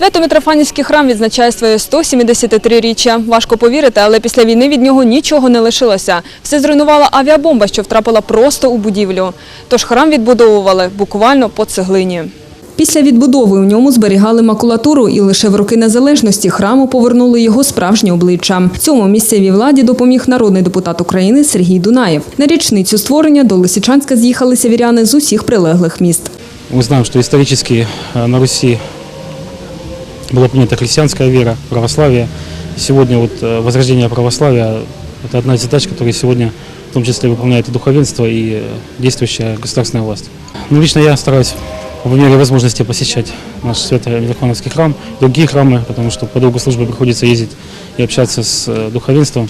Свято-Митрофанівський храм відзначає своє 173-річчя. Важко повірити, але після війни від нього нічого не лишилося. Все зруйнувала авіабомба, що втрапила просто у будівлю. Тож храм відбудовували буквально по цеглині. Після відбудови у ньому зберігали макулатуру і лише в роки незалежності храму повернули його справжнє обличчя. Цьому місцевій владі допоміг народний депутат України Сергій Дунаєв. На річницю створення до Лисичанська з'їхалися віряни з усіх прилеглих міст. Мы знаем, что исторически э, на Руси была принята христианская вера, православие. Сегодня вот э, возрождение православия – это одна из задач, которые сегодня в том числе выполняет и духовенство, и э, действующая государственная власть. Ну, лично я стараюсь по мере возможности посещать наш Свято-Митрофановский храм, другие храмы, потому что по долгу службы приходится ездить и общаться с э, духовенством.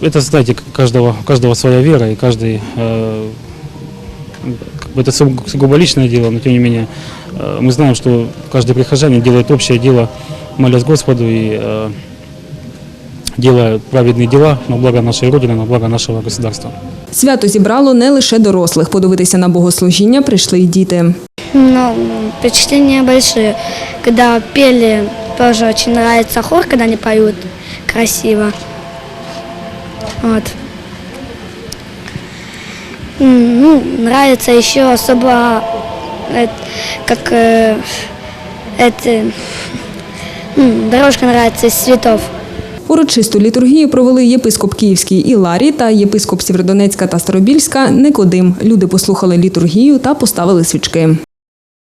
Это, знаете, каждого, каждого своя вера, и каждый это сугу- сугубо личное дело, но тем не менее мы знаем, что каждый прихожанин делает общее дело, молясь Господу и э, делая праведные дела на благо нашей Родины, на благо нашего государства. Свято зібрало не лише дорослих. Подивитися на богослужіння прийшли й діти. Ну, впечатления большие. Когда пели, тоже очень нравится хор, когда они поют красиво. Вот. М, Ну, нравится еще особо, э, как э, это, дорожка нравится из цветов. Урочисту літургію провели єпископ Київський Іларій та єпископ Сєвєродонецька та Старобільська Никодим. Люди послухали літургію та поставили свічки.